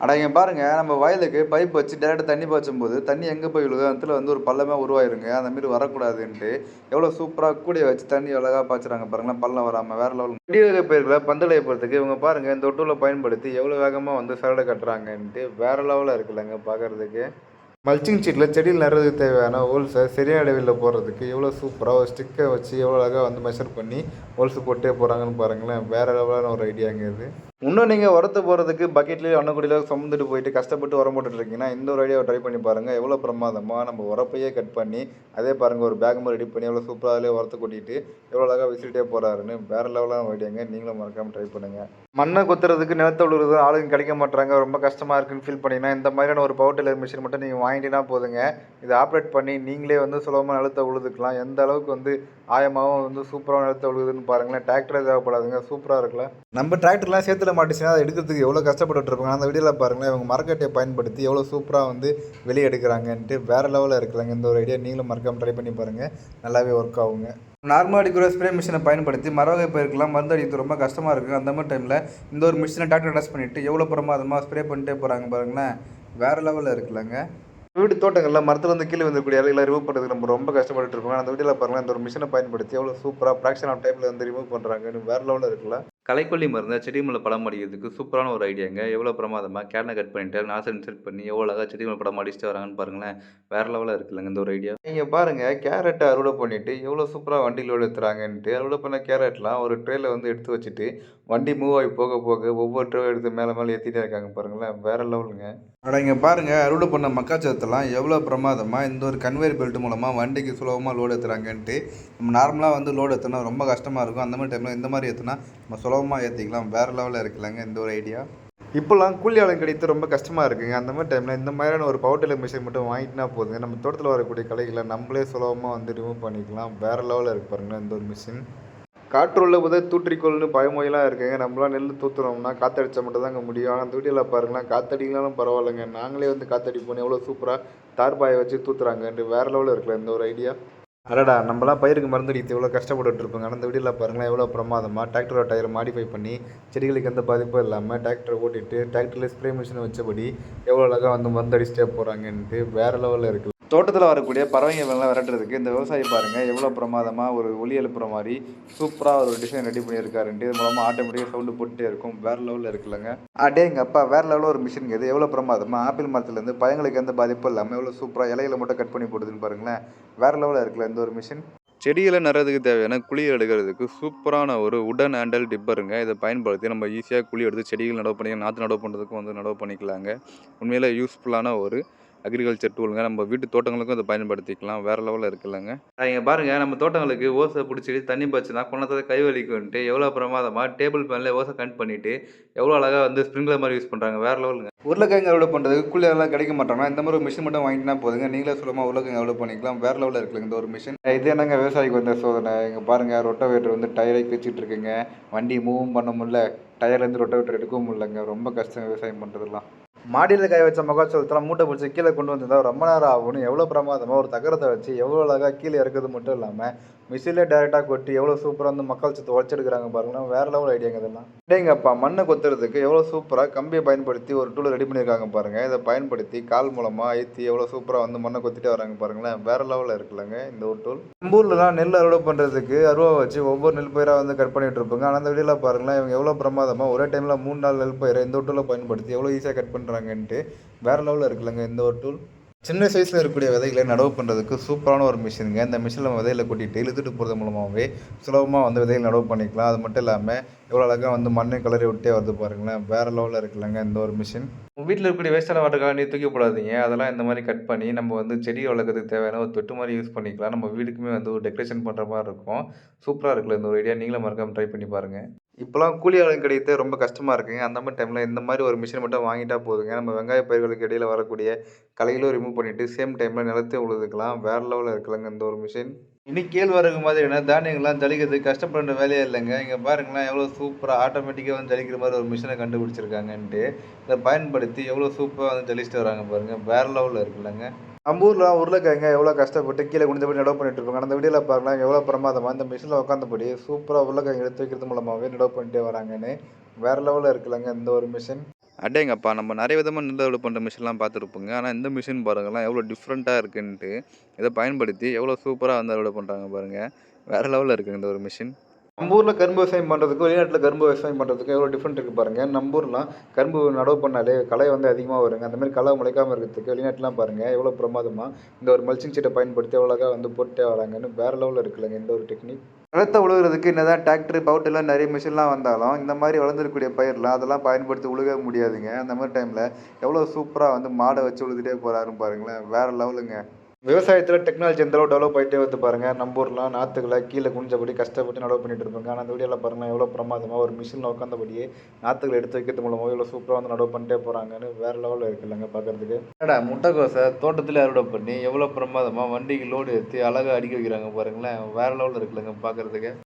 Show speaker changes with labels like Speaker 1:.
Speaker 1: அட இங்கே பாருங்க நம்ம வயலுக்கு பைப் வச்சு டேரெக்டாக தண்ணி பாய்ச்சும் போது தண்ணி எங்கே போய் விழுதோ? அந்த இடத்துல வந்து ஒரு பள்ளமே உருவாயிருங்க. அந்த மாதிரி வரக்கூடாதுன்ட்டு எவ்வளோ சூப்பராக கூடிய வச்சு தண்ணி அழகாக பாய்ச்சுறாங்க பாருங்களேன் பள்ளம் வராமல் வேற லெவல் பெரிய வகை பயிர்களை பந்தலையை போகிறதுக்கு இவங்க பாருங்க இந்த ஒட்டூரில் பயன்படுத்தி எவ்வளோ வேகமாக வந்து சரடை கட்டுறாங்கன்ட்டு வேற லெவலில் இருக்குல்லங்க பார்க்கறதுக்கு மல்ச்சிங் சீட்டில் செடியில் நடுறதுக்கு தேவையான ஹோல்ஸை சரியான இடைவெளியில் போடுறதுக்கு எவ்வளோ சூப்பராக ஒரு ஸ்டிக்கை வச்சு எவ்வளோ அழகாக வந்து மெஷர் பண்ணி ஹோல்ஸ் போட்டே போகிறாங்கன்னு பாருங்களேன் வேறு லெவலான ஒரு ஐடியாங்க இது. இன்னும் நீங்கள் உரத்து போகிறதுக்கு பக்கெட்லேயே அன்னக்குடியில் சுமந்துட்டு போயிட்டு கஷ்டப்பட்டு உரம் போட்டுட்டு இருக்கீங்கன்னா இந்த ஒரு ஐடியாவை ட்ரை பண்ணி பாருங்கள் எவ்வளோ பிரமாதமாக நம்ம உரப்பையே கட் பண்ணி அதே பாருங்கள் ஒரு பேக் மாதிரி ரெடி பண்ணி எவ்வளோ சூப்பராக அதிலே உரத்து கொட்டிட்டு எவ்வளோ அழகாக விசிட்டே போகிறாருன்னு வேறு லெவலான ஐடியாங்க நீங்களும் மறக்காமல் ட்ரை பண்ணுங்கள் மண்ணை குத்துறதுக்கு நிலத்தை உழுவுறது ஆளுங்க கிடைக்க மாட்டாங்க ரொம்ப கஷ்டமாக இருக்குன்னு ஃபீல் பண்ணிங்கன்னா இந்த மாதிரியான ஒரு பவர் டில்லர் மிஷின் மட்டும் நீங்கள் வாங்கிட்டீங்கன்னா போதுங்க. இதை ஆப்ரேட் பண்ணி நீங்களே வந்து சுலபமாக நிலத்தை உழுதுக்கலாம். எந்த அளவுக்கு வந்து ஆயமாகவும் வந்து சூப்பராக நிலத்தை உழுகுதுன்னு பாருங்களேன். டிராக்டரே தேவைப்படாதுங்க. சூப்பராக இருக்குல்ல. நம்ம டிராக்டர்லாம் சேத்துல மாட்டுச்சுன்னா அதை எடுக்கிறதுக்கு எவ்வளோ கஷ்டப்பட்டு இருப்பாங்க. அந்த வீடியோவில் பாருங்களேன் இவங்க மரக்கட்டையை பயன்படுத்தி எவ்வளோ சூப்பராக வந்து வெளியே எடுக்கிறாங்கன்ட்டு வேறு லெவலில் இருக்கிறாங்க. இந்த ஒரு ஐடியா நீங்களும் மறக்காமல் ட்ரை பண்ணி பாருங்கள் நல்லாவே ஒர்க் ஆகுங்க. நார்மலாக அடிக்கிற ஸ்ப்ரே மிஷினை பயன்படுத்தி மரவகை பயிருக்கெல்லாம் மருந்து அடிக்கிறது ரொம்ப கஷ்டமாக இருக்குது அந்த மாதிரி டைமில் இந்த ஒரு மிஷினை டாக்டர் அட்டாச் பண்ணிவிட்டு எவ்வளோ பிரமாதமாக ஸ்ப்ரே பண்ணிட்டே போகிறாங்க பாருங்களேன். வேறு லெவலில் இருக்கலாங்க வீடு தோட்டங்களில் மரத்தில் வந்து கீழே வந்துக்கூடிய இலைகளை ரிமூவ் பண்ணுறதுக்கு நம்ம ரொம்ப கஷ்டப்பட்டு இருப்போம் அந்த வீடியோவில் பாருங்கள் இந்த ஒரு மிஷினை பயன்படுத்தி எவ்வளோ சூப்பராக ஃப்ராக்ஷன் ஆஃப் டைமில் வந்து ரிமூவ் பண்ணுறாங்கன்னு வேறு லெவலில் இருக்குல்ல.
Speaker 2: களைக்கொல்லி மருந்தை செடி மேலே படம் அடிக்கிறதுக்கு சூப்பரான ஒரு ஐடியாங்க. எவ்வளோ பிரமாதமாக கேனை கட் பண்ணிட்டு நாசர் இன்சர்ட் பண்ணி எவ்வளோ அழகாக செடி மேலே படம் அடிச்சுட்டு வராங்கன்னு பாருங்களேன். வேறு லெவலில் இருக்குல்லங்க இந்த ஒரு ஐடியா. நீங்கள் பாருங்கள் கேரட்டை அறுவடை பண்ணிவிட்டு எவ்வளோ சூப்பராக வண்டியில் எடுத்துறாங்கன்ட்டு அறுவடை பண்ண கேரட்லாம் ஒரு ட்ரேயில் வந்து எடுத்து வச்சுட்டு வண்டி மூவ் ஆகி போக போக ஒவ்வொரு ட்ரே எடுத்து மேலே மேலே ஏற்றிட்டே இருக்காங்க பாருங்களேன். வேறு லெவலுங்க. அட இங்கே பாருங்கள் அறுவடை பண்ண மக்காச்சத்தெல்லாம் எவ்வளோ பிரமாதமாக இந்த ஒரு கன்வேயர் பெல்ட் மூலமாக வண்டிக்கு சுலபமாக லோடு ஏற்றுறாங்கன்ட்டு நம்ம நார்மலாக வந்து லோடு ஏற்றினா ரொம்ப கஷ்டமாக இருக்கும். அந்த மாதிரி டைமில் இந்த மாதிரி ஏற்றினா நம்ம சுலபமாக ஏற்றிக்கலாம் வேறு லெவலில் இருக்குல்லங்க இந்த ஒரு ஐடியா இப்போல்லாம் கூலி ஆளுங்க கிடைத்து ரொம்ப கஷ்டமாக இருக்குங்க. அந்த மாதிரி டைமில் இந்த மாதிரியான ஒரு பவர் மிஷின் மட்டும் வாங்கிட்டுனா போதுங்க. நம்ம தோட்டத்தில் வரக்கூடிய கலைகளை நம்மளே சுலபமாக வந்து ரிமூவ் பண்ணிக்கலாம். வேறு லெவலில் இருக்கு பாருங்களேன் இந்த ஒரு மிஷின் காற்றுள்ள போதே தூற்றிக்கொள்னு பயமொழிலாம் இருக்குங்க. நம்மளாம் நெல் தூத்துறோம்னா காற்றடிச்சா மட்டும் தாங்க முடியும். ஆனால் அந்த வீடியோவில் பாருங்களேன் காற்றடிக்கலாலும் பரவாயில்லைங்க. நாங்களே வந்து காற்றடிப்போம் எவ்வளோ சூப்பராக தார்பாயை வச்சு தூத்துறாங்கன்ட்டு வேறு லெவலில் இருக்குல்ல இந்த ஒரு ஐடியா அடடா நம்மளாம் பயிருக்கு மருந்து அடித்து எவ்வளோ கஷ்டப்பட்டுட்டு இருப்போங்க. ஆனால் இந்த வீடியோவில் பாருங்களேன் எவ்வளோ பிரமாதமாக டிராக்டரோட டயரை மாடிஃபை பண்ணி செடிகளுக்கு எந்த பாதிப்பும் இல்லாமல் டிராக்டரை ஓட்டிட்டு டிராக்டரில் ஸ்ப்ரே மிஷினை வச்சபடி எவ்வளோ அழகாக வந்து மருந்து அடிச்சிட்டே போகிறாங்கன்ட்டு வேறு லெவலில் இருக்குது தோட்டத்தில் வரக்கூடிய பறவைங்கள்லாம் விரட்டுறதுக்கு இந்த விவசாயி பாருங்கள் எவ்வளோ பிரமாதமாக ஒரு ஒலி எழுப்புற மாதிரி சூப்பராக ஒரு டிசைன் ரெடி பண்ணியிருக்காருன்ட்டு இது மூலமாக ஆட்டோமேட்டிக்காக சவுண்டு போட்டுட்டே இருக்கும். வேறு லெவலில் இருக்குல்லங்க. அடே எங்கள் அப்பா வேறு லெவலில் ஒரு மிஷின் இது. எவ்வளோ பிரமாதமாக ஆப்பிள் மரத்துலேருந்து பழங்களுக்கு எந்த பாதிப்பும் இல்லாமல் எவ்வளோ சூப்பராக இலையில மட்டும் கட் பண்ணி போடுதுன்னு பாருங்களேன். வேறு லெவலில் இருக்குல்ல இந்த ஒரு மிஷின் செடிகளை நடுறதுக்கு தேவையான குழி எடுக்கிறதுக்கு சூப்பரான ஒரு உடன் ஹேண்டல் டிப்பருங்க இதை பயன்படுத்தி நம்ம ஈஸியாக குழி எடுத்து செடிகள் நடவு பண்ணி நாற்று நடவு பண்ணுறதுக்கும் வந்து நடவு பண்ணிக்கலாங்க. உண்மையில் யூஸ்ஃபுல்லான ஒரு அக்ரிகல்ச்சர் டூலுங்க நம்ம வீட்டு தோட்டங்களுக்கும் இதை பயன்படுத்திக்கலாம். வேறு லெவலில் இருக்குல்லங்க இங்கே பாருங்கள் நம்ம தோட்டங்களுக்கு ஓசை பிடிச்சிட்டு தண்ணி பச்சுனா குணத்தை கை வலிக்குன்ட்டு எவ்வளோ பிரமாதமாக டேபிள் ஃபேனில் ஓசை கனெக்ட் பண்ணிவிட்டு எவ்வளோ அழகாக வந்து ஸ்ப்ரிங்க்லர் மாதிரி யூஸ் பண்ணுறாங்க வேறு லெவலுங்க உருளைக்கிழங்கு அறுவடை பண்ணுறதுக்கு கூலி கிடைக்க மாட்டாங்கன்னா இந்த மாதிரி ஒரு மிஷின் மட்டும் வாங்கினா போதுங்க. நீங்களே சுலமாக உருளைக்கிழங்கு அறுவடை பண்ணிக்கலாம். வேறு லெவலில் இருக்குங்க இந்த ஒரு மிஷின் இது என்னங்க விவசாயிக்கு வந்த சோதனை? இங்கே பாருங்கள் ரொட்டவேட்டர் வந்து டயரை கிழிச்சிட்டு இருக்குங்க. வண்டி மூவும் பண்ண முடியல. டயர்லேருந்து ரொட்டவேட்டர் எடுக்கவும் முடியலங்க. ரொம்ப கஷ்டம் விவசாயம் பண்ணுறதுலாம் மாடியில் காய வச்ச மகோத்சவத்தெல்லாம் மூட்டை பிடிச்சி கீழே கொண்டு வந்திருந்தா ரொம்ப நேரம் ஆகும்னு எவ்வளோ பிரமாதமாக ஒரு தகரத்தை வச்சு எவ்வளோ அழகாக கீழே இறக்குறது மட்டும் இல்லாமல் மிஷினில் டேரெக்டாக கொட்டி எவ்வளோ சூப்பராக வந்து மக்கள் சத்து உடச்செடுக்கிறாங்க பாருங்கன்னா வேறு லெவல் ஐடியாங்க இதெல்லாம். டேங்கப்பா மண்ணை கொத்துறதுக்கு எவ்வளோ சூப்பராக கம்பியை பயன்படுத்தி ஒரு டூல் ரெடி பண்ணியிருக்காங்க பாருங்கள் இதை பயன்படுத்தி கால் மூலமாக ஏற்றி எவ்வளோ சூப்பராக வந்து மண்ணை கொத்திட்டே வராங்க பாருங்களேன். வேறு லெவலில் இருக்குல்லங்க இந்த ஒரு டூல் நம்ம ஊர்லலாம் நெல் அறுவடை பண்ணுறதுக்கு அருவா வச்சு ஒவ்வொரு நெல் பயிராக வந்து கட் பண்ணிட்டு இருப்பாங்க ஆனால் அந்த வீடியோவில் பாருங்களேன் இவங்க எவ்வளோ பிரமாதமாக ஒரே டைமில் மூணு நாள் நெல் பயிரை இந்த டூலை பயன்படுத்தி எவ்வளோ ஈஸியாக கட் பண்ணுறாங்கன்ட்டு வேறு லெவலில் இருக்குல்லங்க இந்த ஒரு டூல் சின்ன சைஸில் இருக்கக்கூடிய விதைகளை நடவு பண்ணுறதுக்கு சூப்பரான ஒரு மிஷினுங்க இந்த மிஷினில் நம்ம விதையில கொட்டிட்டு இழுத்துட்டு போகிறது மூலமாகவே சுலபமாக வந்து விதைகள் நடவு பண்ணிக்கலாம். அது மட்டும் இல்லாமல் எவ்வளோ அழகாக வந்து மண்ணை கலரி விட்டே வருது பாருங்களேன். வேறு லெவலில் இருக்குல்லங்க இந்த ஒரு மிஷின் உங்கள் வீட்டில் இருக்கக்கூடிய வேஸ்டான வாட்டருக்காக நீ தூக்கி போடாதீங்க. அதெல்லாம் இந்த மாதிரி கட் பண்ணி நம்ம வந்து செடி வளர்க்குறதுக்கு தேவையான ஒரு தொட்டு மாதிரி யூஸ் பண்ணிக்கலாம். நம்ம வீட்டுக்குமே வந்து ஒரு டெக்கரேஷன் பண்ணுற மாதிரி இருக்கும். சூப்பராக இருக்குல்ல இந்த ஒரு ஐடியா நீங்களும் மறக்காமல் ட்ரை பண்ணி பாருங்கள் இப்போலாம் கூலி ஆளுங்க கிடைக்கிறது ரொம்ப கஷ்டமாக இருக்குங்க. அந்த மாதிரி டைமில் இந்த மாதிரி ஒரு மிஷின் மட்டும் வாங்கிட்டா போதுங்க. நம்ம வெங்காய பயிர்களுக்கு இடையில் வரக்கூடிய களைகளும் ரிமூவ் பண்ணிவிட்டு சேம் டைமில் நிலத்தையும் உழுதுக்கலாம். வேறு லெவலில் இருக்கலங்க இந்த ஒரு மிஷின் இனி கேழ்வரகு மாதிரியான தானியங்கள்லாம் ஜலிக்கிறது கஷ்டப்படுற வேலையே இல்லைங்க. இங்கே பாருங்களேன் எவ்வளோ சூப்பராக ஆட்டோமேட்டிக்காக வந்து ஜலிக்கிற மாதிரி ஒரு மிஷினை கண்டுபிடிச்சிருக்காங்கன்ட்டு. இதை பயன்படுத்தி எவ்வளோ சூப்பராக வந்து ஜலிச்சுட்டு வராங்க பாருங்கள் வேறு லெவலில் இருக்குல்லங்க. நம்ம ஊரில் உருளைக்கிழங்க எவ்வளோ கஷ்டப்பட்டு கீழே குனிஞ்சபடி நடவு பண்ணிட்டு இருப்பாங்க. அந்த வீடியோவில் பாருங்களேன் எவ்வளோ பிரமாதமாக இந்த மிஷினில் உட்காந்தபடி சூப்பராக உருளைக்கிழங்கு எடுத்து வைக்கிறது மூலமாகவே நடவு பண்ணிட்டே வராங்கன்னு வேறு லெவலில் இருக்குல்லங்க இந்த ஒரு மிஷின் அடேங்கப்பா நம்ம நிறைய விதமாக நெல் அறுவடை பண்ணுற மிஷின்லாம் பார்த்துருப்போங்க. ஆனால் இந்த மிஷின் பாருங்களேன் எவ்வளோ டிஃப்ரெண்ட்டாக இருக்குன்ட்டு இதை பயன்படுத்தி எவ்வளோ சூப்பராக வந்து அறுவடை பண்ணுறாங்க பாருங்கள் வேறு லெவலில் இருக்குது இந்த ஒரு மிஷின்
Speaker 1: நம்ம ஊரில் கரும்பு விவசாயம் பண்ணுறதுக்கும் வெளிநாட்டில் கரும்பு விவசாயம் பண்ணுறதுக்கும் எவ்வளோ டிஃப்ரெண்ட் இருக்குது பாருங்கள் நம்ம ஊர்லாம் கரும்பு நடவு பண்ணாலே களை வந்து அதிகமாக வருங்க. அந்த மாதிரி களை முளைக்காமல் இருக்கிறதுக்கு வெளிநாட்டிலாம் பாருங்கள் எவ்வளோ பிரமாதமாக இந்த ஒரு மல்ச்சிங் சீட்டை பயன்படுத்தி அவ்வளோக்கா வந்து போட்டே வராங்கன்னு வேறு லெவலில் இருக்குல்லங்க இந்த ஒரு டெக்னிக் நிலத்தை உழுகிறதுக்கு என்னதான் டிராக்டர் பவுட்டெல்லாம் நிறைய மிஷின்லாம் வந்தாலும் இந்த மாதிரி வளர்ந்துருக்கக்கூடிய பயிர்லாம் அதெல்லாம் பயன்படுத்தி உழுக முடியாதுங்க. அந்த மாதிரி டைமில் எவ்வளோ சூப்பராக வந்து மாடை வச்சு உழுதுட்டே போகிறாருன்னு பாருங்களேன். வேறு லெவலுங்க விவசாயத்தில் டெக்னாலஜி எந்த அளவு டெவலப் ஆகிட்டே வந்து பாருங்கள் நம்ம ஊர்லாம் நாற்றுகளை கீழே குனிஞ்சபடி கஷ்டப்பட்டு நடவு பண்ணிட்டு இருப்பாங்க. ஆனால் அந்த வீடியோவில் பாருங்கள் எவ்வளோ பிரமாதமாக ஒரு மிஷினில் உட்காந்தபடியே நாற்றுகளை எடுத்து வைக்கிறது மூலமாக எவ்வளோ சூப்பராக வந்து நடவு பண்ணிட்டே போகிறாங்கன்னு வேறு லெவலில் இருக்குல்லங்க பார்க்குறதுக்கு
Speaker 2: என்னடா முட்டைக்கோசை தோட்டத்தில் அறுவடை பண்ணி எவ்வளோ பிரமாதமாக வண்டிக்கு லோடு ஏற்றி அழகாக அடிக்க வைக்கிறாங்க பாருங்களேன். வேறு லெவலில் இருக்குல்லங்க பார்க்குறதுக்கு